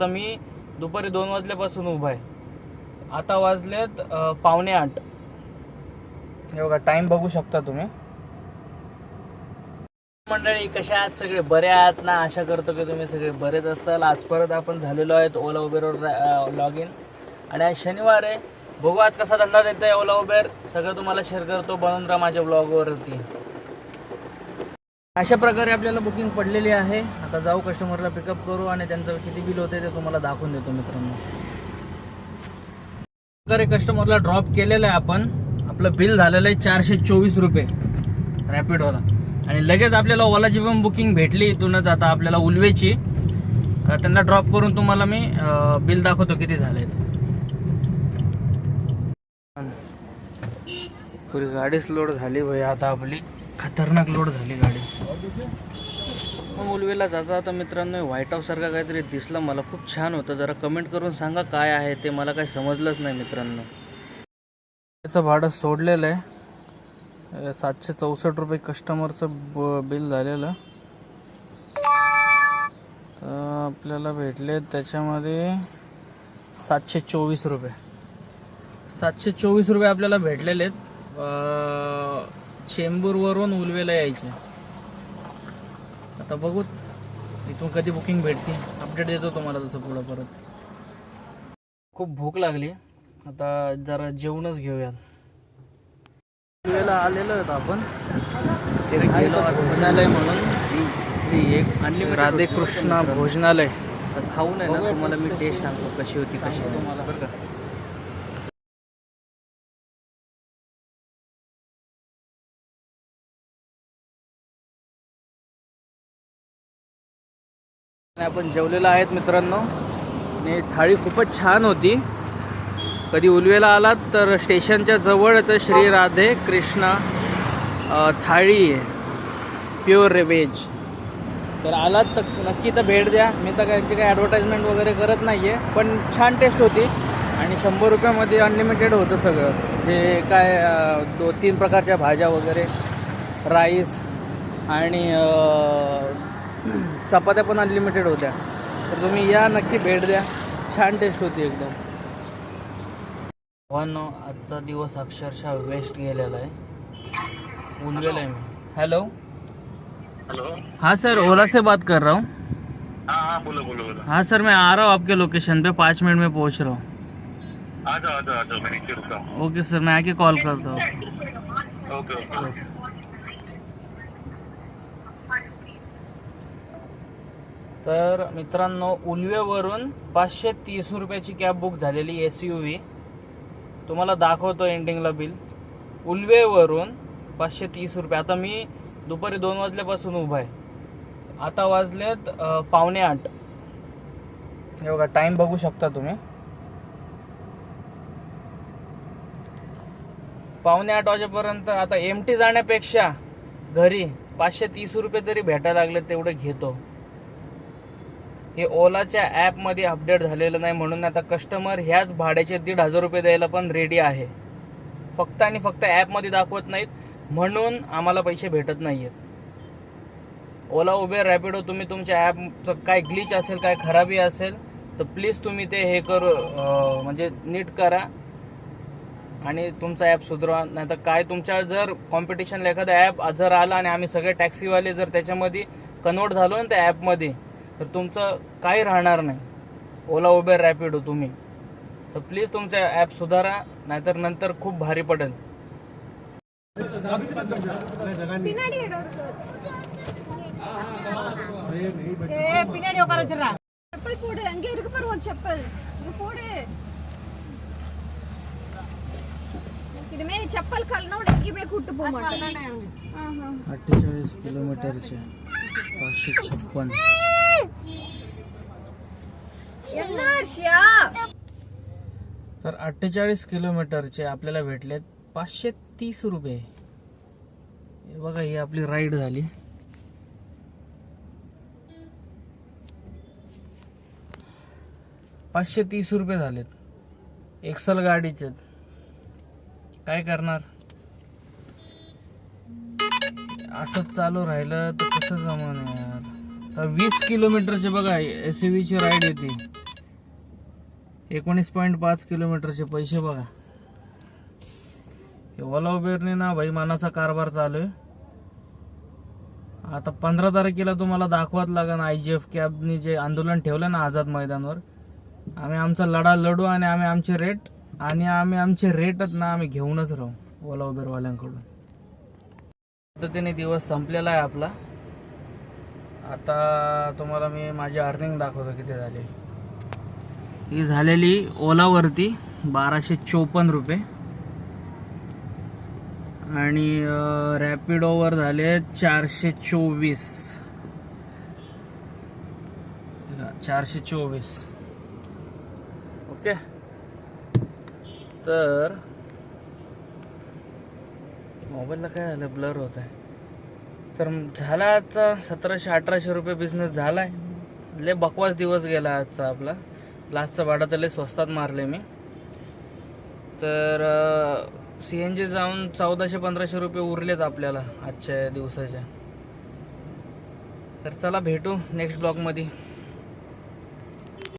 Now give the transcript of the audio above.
तर मी दुपारी दोन वाजल्यापासून उभा आहे. आता वाजलेत पावणे आठ. हे बघा टाइम बघू शकता तुम्ही. मंडळी कशा आहात सगळे? बरे आहात ना? आशा करतो की तुम्ही सगळे बरेच असाल. आज परत आपण झालेलो आहेत ओला उबेरवर लॉग इन आणि आज शनिवार आहे. बघू आज कसा धंदा देत आहे ओला उबेर. सगळं तुम्हाला शेअर करतो बनवून राहा माझ्या ब्लॉगवरती अशा प्रकारे आपल्याला बुकिंग पडलेली आहे. आता जाऊ कस्टमरला पिकअप करू आणि त्यांचं किती बिल होते ते तुम्हाला दाखवून देतो मित्रांनो. प्रकारे कस्टमरला ड्रॉप केलेलं आहे आपण. आपलं बिल झालेलं आहे चारशे चोवीस रुपये. रॅपिडोला आणि लगेच आपल्याला ओलाची पण बुकिंग भेटली इथूनच आता आपल्याला उलवेची. त्यांना ड्रॉप करून तुम्हाला मी बिल दाखवतो किती झालंय पुरी गाडीच लोड झाली भाई आता आपली. खतरनाक लोड झाली गाडी. उलवेला जाता आता मित्रांनो व्हाईट हाऊस सारखा काहीतरी दिसलं. मला खूप छान होतं. जरा कमेंट करून सांगा काय आहे ते. मला काही समजलंच नाही मित्रांनो. त्याचं भाडं सोडलेलं आहे. सातशे चौसष्ट रुपये कस्टमरचं ब बिल झालेलं. तर आपल्याला भेटले त्याच्यामध्ये सातशे चोवीस रुपये. सातशे चोवीस रुपये आपल्याला भेटलेले आहेत. चेंबूरवरून उलवेला यायचे. आता बघू इथून कधी बुकिंग भेटते. अपडेट देतो तुम्हाला तसं पुढं परत. खूप भूक लागली. आता जरा जेवणच घेऊयात. उलवेला आलेलो आहेत आपण. भोजनालय म्हणून. एक आणली राधे कृष्णा भोजनालय. खाऊन आहे ना तुम्हाला मी टेस्ट सांगतो कशी होती कशी नाही. बरं का? आपण जेवलेलं आहेत मित्रांनो. आणि थाळी खूपच छान होती. कधी उलवेला आलात तर स्टेशनच्या जवळ तर श्री राधे कृष्णा थाळी आहे प्युअर व्हेज तर आलात तर नक्की तर भेट द्या. मी तर यांची काही ॲडव्हर्टाईजमेंट वगैरे करत नाही आहे पण छान टेस्ट होती. आणि शंभर रुपयामध्ये अनलिमिटेड होतं सगळं. जे काय दो तीन प्रकारच्या भाज्या वगैरे राईस आणि चपात्या पण अनलिमिटेड होत्या. तर तुम्ही या नक्की भेट द्या. छान टेस्ट होती एकदम. भावांनो आजचा दिवस अक्षरशः वेस्ट गेलेला आहे. उलवेला आहे मी. हॅलो हेलो हाँ सर ओला से बात कर रहा हूँ. हाँ हाँ बोलो बोलो बोलो. हाँ सर मैं आ रहा हूँ आपके लोकेशन पे. पाँच मिनट में पहुँच रहा हूँ. हूँ. ओके सर मैं आके कॉल करता हूँ. ओके ओके तर मित्रांनो उलवेवरून पाचशे तीस रुपयाची कॅब बुक झालेली एस यू व्ही तुम्हाला दाखवतो एंडिंगला बिल उलवेवरून पाचशे तीस रुपये. आता मी दुपारी दोन वाजल्यापासून उभा आहे. आता वाजलेत पावणे आठ. हे बघा टाइम बघू शकता तुम्ही. पावणे आठ वाजेपर्यंत आता एम टी जाण्यापेक्षा घरी पाचशे तीस रुपये तरी भेटायला लागले तेवढे घेतो. हे ओलाच्या ॲपमध्ये अपडेट झालेलं नाही म्हणून आता कस्टमर ह्याच भाड्याचे दीड हजार रुपये द्यायला पण रेडी आहे. फक्त आणि फक्त ॲपमध्ये दाखवत नाहीत म्हणून आम्हाला पैसे भेटत नाही आहेत ओला उबेर रॅपिडो हो, तुम्ही तुमच्या ॲपचं काय ग्लिच असेल काय खराबी असेल तर प्लीज तुम्ही ते हे करू म्हणजे नीट करा. आणि तुमचा ॲप सुधरवा नाही तर काय तुमच्या जर कॉम्पिटिशनला एखादा ॲप जर आला आणि आम्ही सगळे टॅक्सीवाले जर त्याच्यामध्ये कन्वर्ट झालो ना त्या ॲपमध्ये तर तुमचं काही राहणार नाही ओला उबेर रॅपिडो तुम्ही तर प्लीज तुमचा ॲप सुधारा नाहीतर नंतर खूप भारी पडेल ಚಪ್ಪಲ್ ಕೊಡು ಹಂಗೆ ಇರ್ಕ ಬರುವ ಒಂದು ಚಪ್ಪಲ್ ಇದು तर अठ्ठेचाळीस किलोमीटरचे आपल्याला भेटलेत पाचशे तीस रुपये. बघा ही आपली राईड झाली. पाचशे तीस रुपये झालेत. एक्सल गाडीचे काय करणार? असंच चालू राहिलं तर कसं जमणार? तर वीस किलोमीटरचे बघा एस ची राईड येते एकोणीस पॉईंट पाच किलोमीटरचे पैसे बघा. हे ओला उबेरने ना भाई मानाचा कारभार चालू आहे. आता पंधरा तारखेला तुम्हाला दाखवाच लागेल आय जी एफ कॅबनी जे आंदोलन ठेवलं ना आझाद मैदानवर. आम्ही आमचा लढा लढू आणि आम्ही आमचे रेट आणि आम्ही आमचे रेटच ना आम्ही घेऊनच राहू ओला उबेरवाल्यांकडून पद्धतीने दिवस संपलेला आहे आपला. आता तुम्हाला मी माझी अर्निंग दाखवतो किती झाली. ही झालेली ओलावरती बाराशे चोपन्न रुपये. आणि रॅपिडोवर झाले चारशे चोवीस. चारशे चोवीस. ओके? तर मोबाईलला काय झालं ब्लर होत आहे. तर झाला आजचा सतराशे अठराशे रुपये बिझनेस आहे लय बकवास दिवस गेला आजचा आपला. लास्टचा भाडा तर स्वस्तात मारले मी. तर सी एन जी जाऊन चौदाशे पंधराशे रुपये उरलेत आपल्याला आजच्या दिवसाच्या तर चला भेटू नेक्स्ट ब्लॉगमध्ये